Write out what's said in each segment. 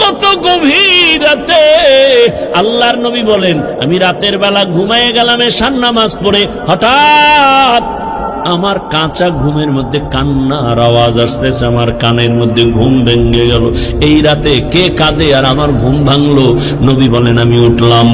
কত গভীর রাতে আল্লাহর নবী বলেন, আমি রাতের বেলা ঘুমায় গেলাম এসান নামাজ পড়ে, হঠাৎ আমার কাঁচা ঘুমের মধ্যে কান্নার আওয়াজ আসতেছে, আমার কানের মধ্যে ঘুম ভেঙে গেল। এই রাতে কে কাঁদে আর আমার ঘুম ভাঙলো? নবী বলেন, আমি উঠলাম।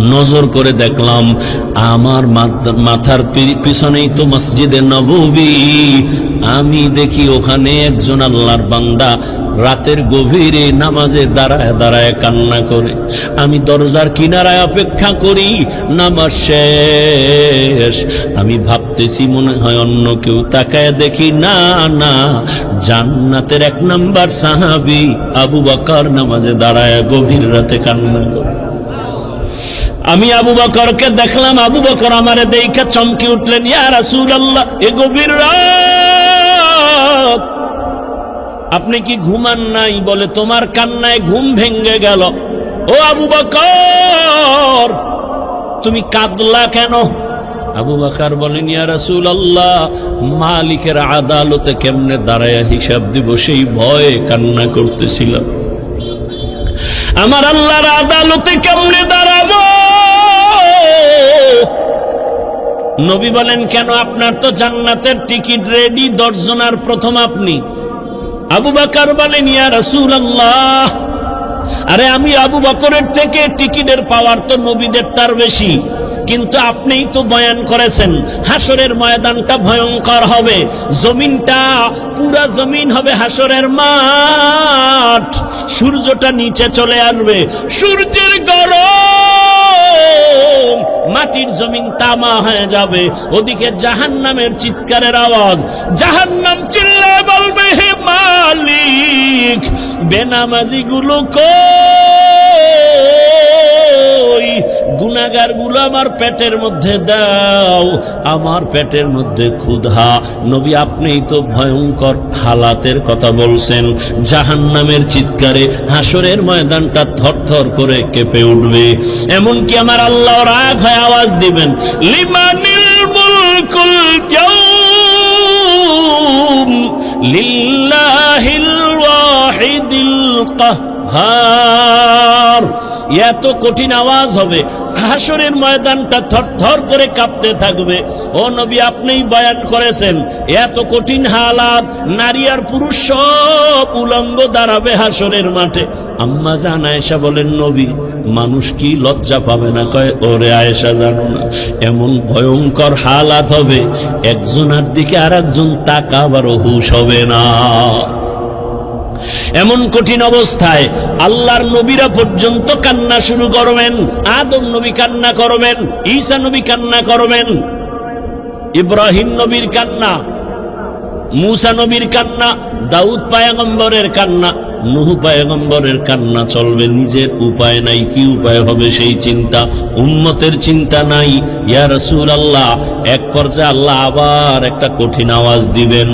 নজর করে দেখলাম, আমার মাথ- মাথার পিছনেই তো মসজিদে নববী। আমি দেখি ওখানে একজন আল্লাহর বান্দা রাতের গভীরে নামাজে দাঁড়ায় দাঁড়ায় কান্না করে। আমি দরজার কিনারায় অপেক্ষা করি, নামাজ শেষ। আমি ভাবতেছি মনে হয় অন্য কেউ তাকায় দেখি, না না, জান্নাতের এক নাম্বার সাহাবি আবু বকর নামাজে দাঁড়ায় গভীর রাতে কান্না করে। আমি আবু বকরকে দেখলাম, আবু বকর আমারে দেখে চমকে উঠলেন, ইয়া রাসূল আল্লাহ এ গভীর আপনি কি ঘুমান নাই বলে তোমার কান্নায় ঘুম ভেঙ্গে গেল? ও আবু বকর, তুমি কাঁদলা কেন? আবু বকর বলেন, ইয়া রাসূল আল্লাহ মালিকের আদালতে কেমনে দাঁড়ায় হিসাব দিব, সেই ভয়ে কান্না করতেছিলাম আমার আল্লাহর আদালতে কেমনে দাঁড়াবো? নবী বলেন, কেন আপনার তো জান্নাতের টিকিট রেডি দর্জনার প্রথম আপনি। আবু বাকার বলেন, ইয়া রাসূল আরে আমি আবু বকরের থেকে টিকিটের পাওয়ার তো নবীদেরটার বেশি। কিন্তু আপনিই তো বয়ান করেছেন হাসরের ময়দানটা ভয়ঙ্কর হবে। জমিনটা, পুরা জমিন হবে হাসরের মাঠ। সূর্যটা নিচে চলে আসবে। সূর্যের গরম মাটির জমিন তামা হয়ে যাবে। ওদিকে জাহান নামের চিৎকারের আওয়াজ। জাহান নাম চিল্লায় বলবে, হে মালিক বেনামাজি গুলো কই? গুনাগারগুলো আমার পেটের মধ্যে দাও। আমার পেটের মধ্যে ক্ষুধা। নবী, আপনিই তো ভয়ঙ্কর হালাতের কথা বলছেন। জাহান্নামের চিৎকারে হাসরের ময়দানটা থরথর করে কেঁপে উঠবে। এমনকি আমার আল্লাহ রাগ হয় আওয়াজ দিবেন, লিমানিল লিল্লাহিল ওয়াহিদিল কাহ্হার এত কঠিন আওয়াজ হবে। হাসরের ময়দানটা থরথর করে কাঁপতে থাকবে। ও নবী, আপনিই বয়ান করেছেন, এত কঠিন হালাত, নারী আর পুরুষ সব উলঙ্গ দাঁড়াবে হাসরের মাঠে। আম্মা জান আয়েশা বলেন, নবী, মানুষ কি লজ্জা পাবে না? কয়, ওরে আয়েশা, জানো না, এমন ভয়ঙ্কর হালাত হবে, একজনের দিকে আর একজন তাকাবারও হুশ হবে না। এমন কঠিন অবস্থায় আল্লাহর নবীরা পর্যন্ত কান্না শুরু করবেন, আদম নবী কান্না করবেন, ঈসা নবী কান্না করবেন, ইব্রাহিম নবীর কান্না, মুসা নবীর কান্না, দাউদ পায়াগম্বরের কান্না নুহু পায়গম্বরের কান্না চলবে, নিজের উপায় নাই, কি উপায় হবে সেই চিন্তা? উম্মতের চিন্তা নাই। ইয়া রাসূল আল্লাহ এক পর্যায়ে আল্লাহ আবার একটা কঠিন আওয়াজ দিবেন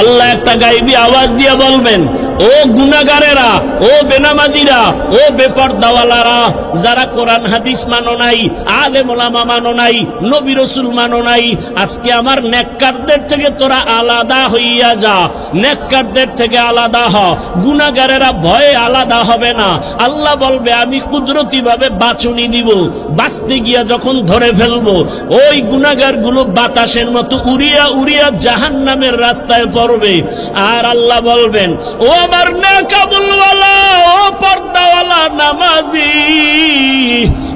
আল্লাহ একটা গাইবি আওয়াজ দিয়ে বলবেন, ও গুনাগারেরা ও বেনামাজিরা, ও বেপরদাওয়ালারা, যারা কোরআন, হাদিস মানো নাই আলে মোলামা মানো নাই, নবী রসুল মানো নাই, আজকে আমার নেককারদের থেকে তোরা আলাদা হইয়া যা। নেককারদের থেকে আলাদা হ। গুনাগারেরা ভয়ে আলাদা হবে না। আল্লাহ বলবে, আমি কুদরতি ভাবে বাঁচুনি দিব। বাঁচতে গিয়া যখন ধরে ফেলব, ওই গুনাগারগুলো বাতাসের মতো উড়িয়া উড়িয়া জাহান নামের রাস্তায় পড়বে। আর আল্লাহ বলবেন, ও আমার না কাবুলওয়ালা ও পর্দাওয়ালা নামাজি,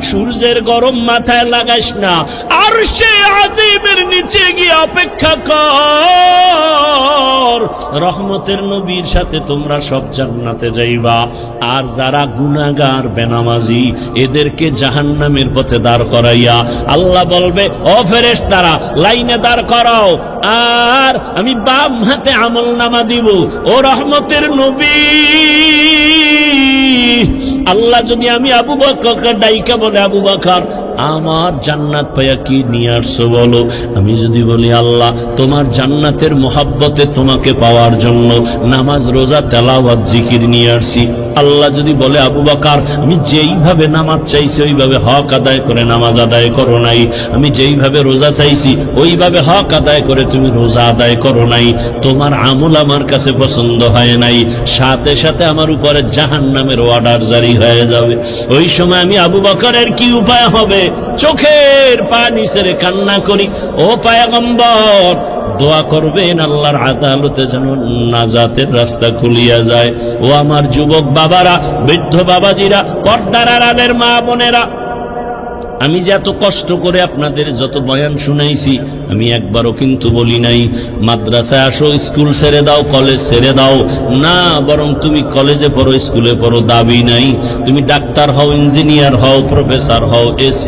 সূর্যের গরম মাথায় লাগাইস না। আর সে আজিমের নিচে গিয়ে অপেক্ষা কর রহমতের নবীর সাথে তোমরা সব জান্নাতে যাইবা। আর যারা গুনাগার বেনামাজি, এদেরকে জাহান্নামের পথে দাঁড় করাইয়া আল্লাহ বলবে, ও ফেরেস তারা লাইনে দাঁড় করাও। আর আমি বাম হাতে আমল নামা দিব। ও রহমতের নবী আল্লাহ যদি আমি আবু বকর ডাইকা বলে, আবু বকর, আমার জান্নাত পাইয়া কি নিয়ে আসছো বলো? আমি যদি বলি, আল্লাহ, তোমার জান্নাতের মোহাব্বতে তোমাকে পাওয়ার জন্য নামাজ, রোজা, তেলাওয়াত, জিকির নিয়ে আসছি। আল্লাহ যদি বলে, আবু বাকার, আমি যেইভাবে নামাজ চাইছি, ওইভাবে হক আদায় করে নামাজ আদায় করো নাই। আমি যেইভাবে রোজা চাইছি, ওইভাবে হক আদায় করে তুমি রোজা আদায় করো নাই। তোমার আমল আমার কাছে পছন্দ হয় নাই। সাথে সাথে আমার উপরে জাহান নামের অর্ডার জারি হয়ে যাবে। ওই সময় আমি আবু বকরের কি উপায় হবে? চোখের পানি সেরে কান্না করি। ও পায়াগম্বর, দোয়া করবেন আল্লাহর আদালতে যেন নাজাতের রাস্তা খুলিয়া যায়। ও আমার যুবক বাবারা, বৃদ্ধ বাবাজিরা, পর্দার আড়ালের মা বোনেরা আমি যে এত কষ্ট করে আপনাদের যত বয়ান শুনাইছি, আমি একবারও কিন্তু বলি নাই, মাদ্রাসায় আসো, স্কুল ছেড়ে দাও, কলেজ ছেড়ে দাও। না, বরং তুমি কলেজে পড়ো, স্কুলে পড়ো, দাবি নাই। তুমি ডাক্তার হও, ইঞ্জিনিয়ার হও, প্রফেসর হও, এস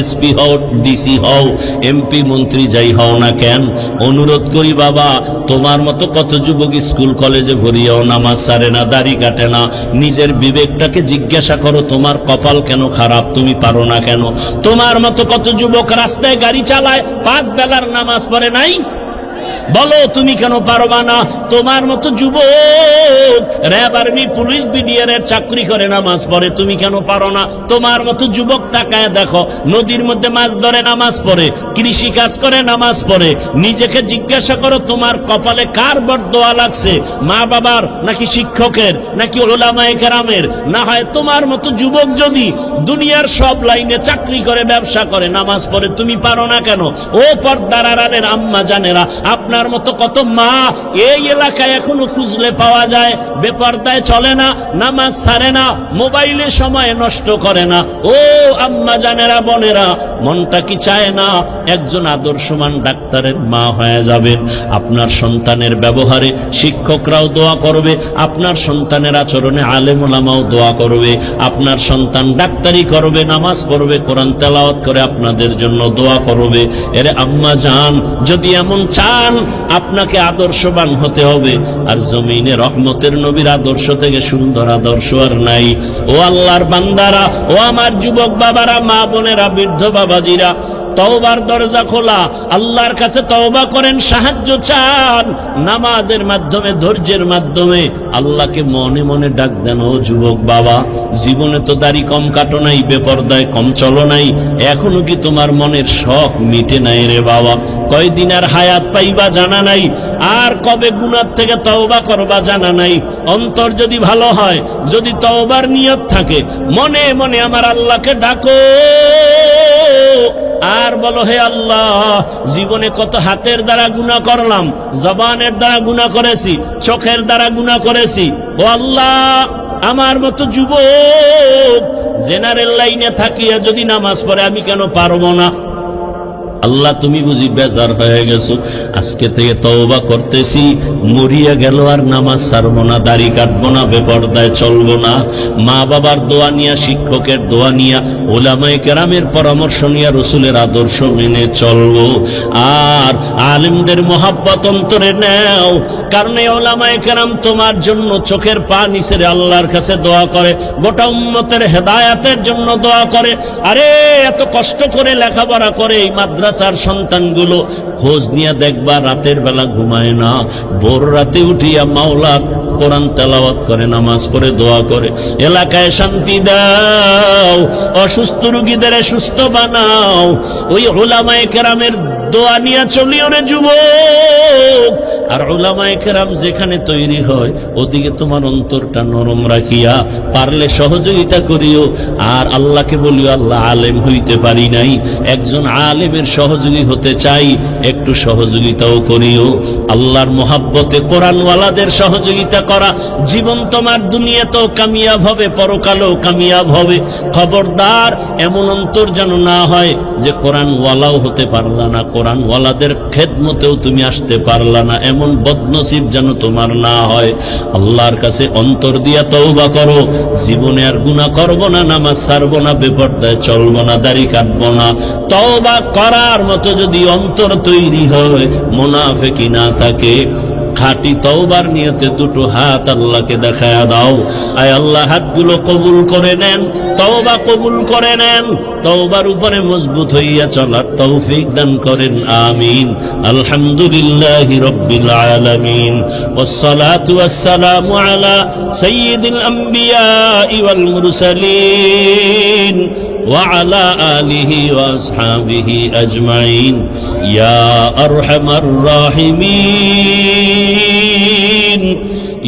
এসপি হও, ডিসি হও, এমপি, মন্ত্রী যাই হও না কেন, অনুরোধ করি বাবা, তোমার মতো কত যুবক স্কুল কলেজে ভরিয়াও নামাজ সারে না, দাড়ি কাটে না, নিজের বিবেকটাকে জিজ্ঞাসা করো, তোমার কপাল কেন খারাপ, তুমি পারো না কেন? তোমার মতো কত যুবক রাস্তায় গাড়ি চালায় পাঁচ বেলার নামাজ পড়ে নাই? বলো, তুমি কেন পারবা না? তোমার মতো যুবক। র্যাব আর্মি, পুলিশ চাকরি করে তুমি কেন পারো না? তোমার মতো যুবক তাকায় দেখো, নদীর মধ্যে মাছ ধরে, নামাজ পড়ে। কৃষি কাজ করে, নামাজ পড়ে। নিজেকে জিজ্ঞাসা করো, তোমার কপালে কার বরদোয়া লাগছে? মা বাবার, নাকি শিক্ষকের, নাকি ওলামায়ে না হয় তোমার মতো যুবক যদি দুনিয়ার সব লাইনে চাকরি করে, ব্যবসা করে, নামাজ পড়ে, তুমি পারো না কেন? ও পর্দার আড়ালের আম্মা জানেরা, আপনার মতো কত মা এই এলাকায় এখনও খুঁজলে পাওয়া যায়, বেপর্দায় চলে না, নামাজ ছাড়ে না, মোবাইলে সময় নষ্ট করে না। ও আম্মা জানেরা, বোনেরা, মনটা কি চায় না? একজন আদর্শমান ডাক্তারের মা হয়ে যাবেন আপনার সন্তানের ব্যবহারে শিক্ষকরাও দোয়া করবে, আপনার সন্তানের আচরণে আলেমুলামাও দোয়া করবে, আপনার সন্তান ডাক্তারি করবে, নামাজ পড়বে, কোরআন তেলাওয়াত করে আপনাদের জন্য দোয়া করবে। এরে আম্মা যান যদি এমন চান আপনাকে আদর্শবান হতে হবে। আর জমিনে রহমতের নবীর আদর্শ থেকে সুন্দর আদর্শ আর নাই। ও আল্লাহর বান্দারা, ও আমার যুবক বাবারা, মা বোনেরা, বৃদ্ধ বাবাজিরা তওবার দরজা খোলা। আল্লাহর কাছে তওবা করেন, সাহায্য চান। নামাজের মাধ্যমে, ধৈর্যের মাধ্যমে। আল্লাহকে মনে মনে ডাক দেন, ও যুবক বাবা, জীবনে তো দাড়ি কম কাটো নাই, বেপর্দায় কম চলো নাই। এখনও কি তোমার মনের শখ মিটে নাই রে বাবা? কয়দিন আর হায়াত পাইবা জানা নাই। আর কবে গুনার থেকে তওবা করবা জানা নাই। অন্তর যদি ভালো হয়, যদি তওবার নিয়ত থাকে, মনে মনে আমার আল্লাহকে ডাকো। আর বলো হে আল্লাহ, জীবনে কত হাতের দ্বারা গুণা করলাম, জবানের দ্বারা গুণা করেছি, চোখের দ্বারা গুণা করেছি। ও আল্লাহ, আমার মতো যুবক, জেনারেল লাইনে থাকিয়া যদি নামাজ পড়ে, আমি কেন পারব না? আল্লাহ তুমি বুঝি বেজার হয়ে গেছো। আজকে থেকে তওবা করতেছি। মরিয়া গেল আর নামাজ ছাড়বো না, দাড়ি কাটবো না, বেপর্দায় চলবো না। মা বাবার দোয়া নিয়া, শিক্ষকের দোয়া নিয়া, ওলামায়ে কেরামের পরামর্শ নিয়া, রসুলের আদর্শ মেনে চলবো। আর আলিমদের মহাব্বত অন্তরে নেও, কারণ ওলামায়ে কেরাম তোমার জন্য চোখের পা নিচের আল্লাহর কাছে দোয়া করে, গোটা উম্মতের হেদায়াতের জন্য দোয়া করে। আরে, এত কষ্ট করে লেখাপড়া করে এই মাদ্রাসার সন্তানগুলো খোঁজ নিয়ে দেখবা রাতের বেলা ঘুমায় না। ভোর রাতে উঠিয়া মাওলা কোরআন তেলাওয়াত করে, নামাজ পড়ে, দোয়া করে। এলাকায় শান্তি দাও, অসুস্থ রুগীদের সুস্থ বানাও। ওই ওলামায়ে কেরামের দোয়া নিয়ে চলিও রে যুবক। আর ওলামায়ে কেরাম যেখানে তৈরি হয়, ওদিকে তোমার অন্তরটা নরম রাখিয়া পারলে সহযোগিতা করিও। আর আল্লাহকে বলিও, আল্লাহ আলেম হইতে পারি নাই। একজন আলেমের সহযোগী হতে চাই, একটু সহযোগিতাও করিও। আল্লাহর মোহাব্বতে কোরআনওয়ালাদের সহযোগিতা করা, জীবন তোমার দুনিয়াতেও কামিয়াব হবে, পরকালেও কামিয়াব হবে। খবরদার এমন অন্তর যেন না হয়, যে কোরআনওয়ালাও হতে পারলা না কোরআনওয়ালাদের খেদমতেও তুমি আসতে পারলা না। এমন বদনসিব যেন তোমার না হয়। আল্লাহর কাছে অন্তর দিয়া তওবা করো। জীবনে আর গুণা করব না, নামাজ সারব না, বেপর্দায় চলবো না, দাড়ি কাটবো না। তওবা করার মতো যদি অন্তর তৈরি হয় মোনাফেকি না থাকে। খাঁটি তওবার নিয়তে দুটো হাত আল্লাহকে দেখায়া দাও আয় আল্লাহ হাতগুলো কবুল করে নেন তওবা কবুল করে নেন তওবার উপরে মজবুত হইয়া চলার তৌফিক দান করেন আমিন আলহামদুলিল্লাহি রাব্বিল আলামিন والصلاة والسلام على سيد الأنبياء والمرسلين وعلى آله وأصحابه أجمعين. يا أرحم الراحمين.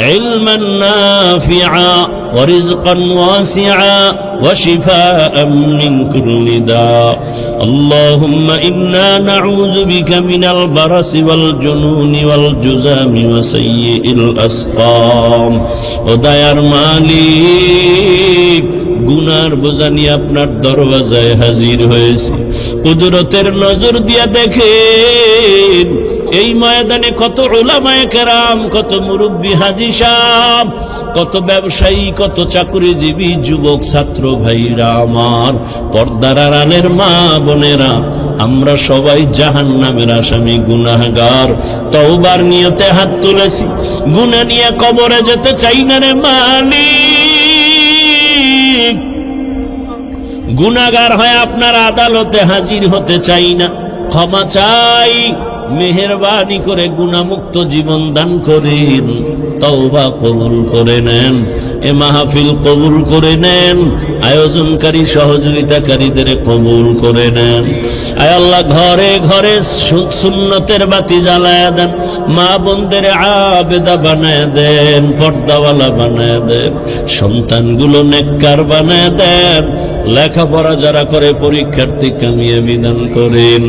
علما نافعا ورزقا واسعا وشفاء من كل داء اللهم إنا نعوذ بك من البرس والجنون والجزام وسيء الأسقام ودير مالك গুনার বোঝা নিয়ে আপনার দরওয়াজায় হাজির হয়েছে কুদরতের নজর দিয়া দেখেন এই ময়দানে কত ওলামায় কেরাম, কত মুরব্বী হাজি সাহ কত ব্যবসায়ী, কত চাকরিজীবী যুবক, ছাত্র ভাইরা আমার, পর্দার আড়ালের মা বোনেরা, আমরা সবাই জাহান নামের আসামি, গুনাহগার, তওবার নিয়তে হাত তুলেছি, গুনা নিয়ে কবরে যেতে চাই না রে মালিক। গুনাগার হয় আপনার আদালতে হাজির হতে চাই না, ক্ষমা চাই। মেহরবানি করে গুণামুক্ত জীবন দান করেন, তওবা কবুল করে নেন, এ মাহফিল কবুল করে নেন, আয়োজনকারী সহযোগিতাকারীদের কবুল করে নেন। আয় আল্লাহ, ঘরে ঘরে সুন্নতের বাতি জ্বালায় দেন, মা বোনদের আবেদা বানায় দেন, পর্দাওয়ালা বানায় দেন, সন্তানগুলো নেককার বানায় দেন, লেখাপড়া যারা করে, পরীক্ষার্থী কামিয়ে বিধান করেন।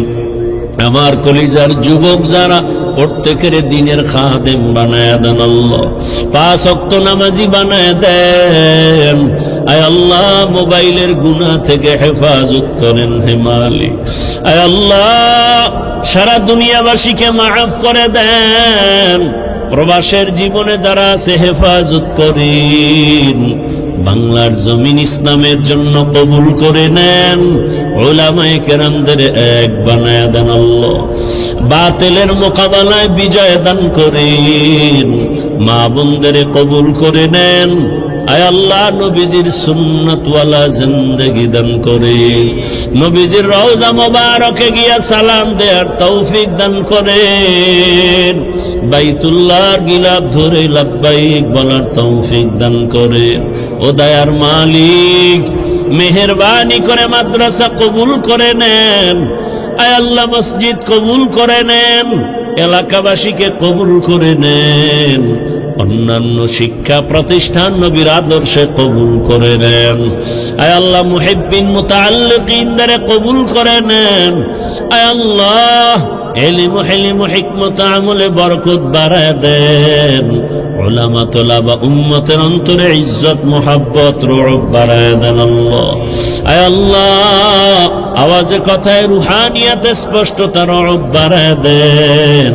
আমার কলিজার যুবক যারা প্রত্যেকের দিনের খাদেম বানায় দেন আল্লাহ। পাঁচ অক্ত নামাজি বানায় দেন। আয় আল্লাহ, মোবাইলের গুণা থেকে হেফাজত করেন হে মালিক। আয় আল্লাহ, সারা দুনিয়াবাসীকে মাফ করে দেন। প্রবাসের জীবনে যারা আছে হেফাজত করেন। বাংলার জমিন ইসলামের জন্য কবুল করে নেন। ওলামায় কেরামদের এক বানায় দেন আল্লাহ। বাতেলের মোকাবেলায় বিজয় দান করেন। মা বোনদের কবুল করে নেন। আল্লাহ, নবীজির সুন্নতওয়ালা জিন্দগি দান মোবারকে গিয়া সালাম তৌফিক দান করেন। ধরে লাব্বাইক বলার তৌফিক দান করেন। ও মালিক, মেহেরবানি করে মাদ্রাসা কবুল করে নেন। আয় আল্লাহ, মসজিদ কবুল করে নেন। এলাকাবাসীকে কবুল করে নেন। অন্যান্য শিক্ষা প্রতিষ্ঠান নবীর আদর্শে কবুল করে নেন। আয় আল্লাহ মুহিবিন মুতাআল্লিকিনদের কবুল করে নেন। আয় আল্লাহ এলিম হেলিম হিকমত আমলে বরকত বাড়ায় দেন। উম্মতের অন্তরে ইজ্জত, মোহাব্বত রোব বাড়ায় আওয়াজে কথায় রুহানিয়াতে স্পষ্টতা রব বাড়ায় দেন।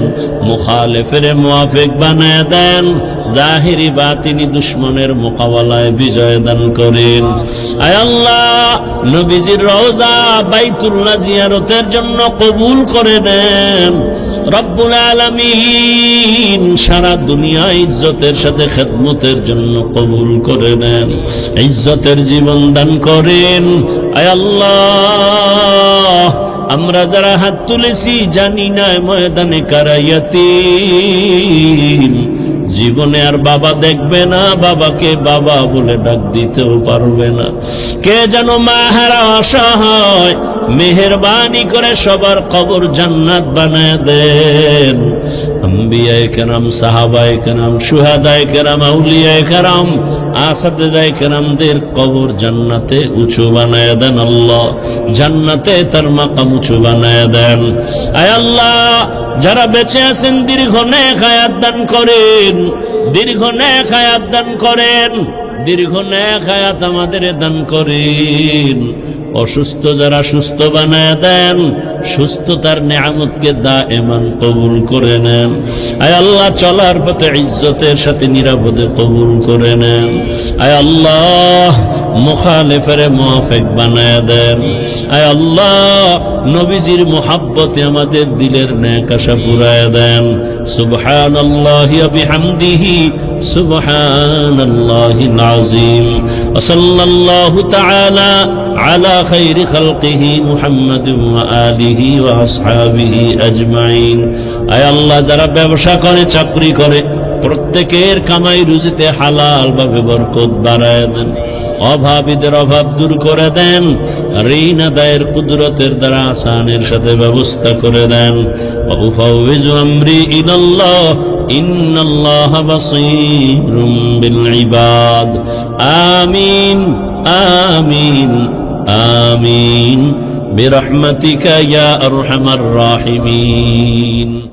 মুখালেফের মুআফিক বানায় দেন। জাহিরি বাতিনি দুশ্মনের মোকাবেলায় বিজয় দান করেন। আয় আল্লাহ, নবীজির রওজা বাইতুল্লাহ জিয়ারতের জন্য কবুল করে নেন। রব্বুল আলামিন সারা দুনিয়া ইজ্জতের সাথে খেদমতের জন্য কবুল করে নেন, ইজ্জতের জীবন দান করেন। আয় আল্লাহ, আমরা যারা হাত তুলেছি জানি না ময়দানে কারাইয়াতি জীবনে আর বাবা দেখবে না, বাবাকে বাবা বলে ডাক দিতেও পারবে না। কে যেন মাহারা অসহায়, মেহরবানি করে সবার কবর জান্নাত বানায় দেন। কবর জান্নাতে দেন আল্লাহ। জান্নাতে তার দেন। আল্লাহ, যারা বেঁচে আছেন, দীর্ঘ নেক দান করেন। দীর্ঘ হায়াত দান করেন। দীর্ঘ হায়াত আমাদের দান করেন। অসুস্থ যারা সুস্থ বানায় দেন, সুস্থতার নেয়ামতকে দা এমান কবুল করে নেন। আয় আল্লাহ, চলার পথে ইজ্জতের সাথে নিরাপদে কবুল করে নেন। আয় আল্লাহ মুখালেফের মুআফেক বানায় দেন আয় আল্লাহ নবীজির মোহাব্বতে আমাদের দিলের ন্যাক আশা পুরায় দেন সুবহান আল্লাহ বিহামদিহি সুবহান আল্লাহ العظيم وصلى الله تعالى على خير خلقه محمد وآله وأصحابه أجمعين أي الله যারা ব্যবসা করে চাকরি করে প্রত্যেকের কামাই রুজিতে হালাল ভাবে বরকত বাড়ায় দেন অভাবীদের অভাব দূর করে দেন ঋণ আদায়ের কুদরতের দ্বারা আসানের সাথে ব্যবস্থা করে দেন وأفوز أمري إلى الله إن الله بصير بالعباد آمين آمين آمين برحمتك يا أرحم الراحمين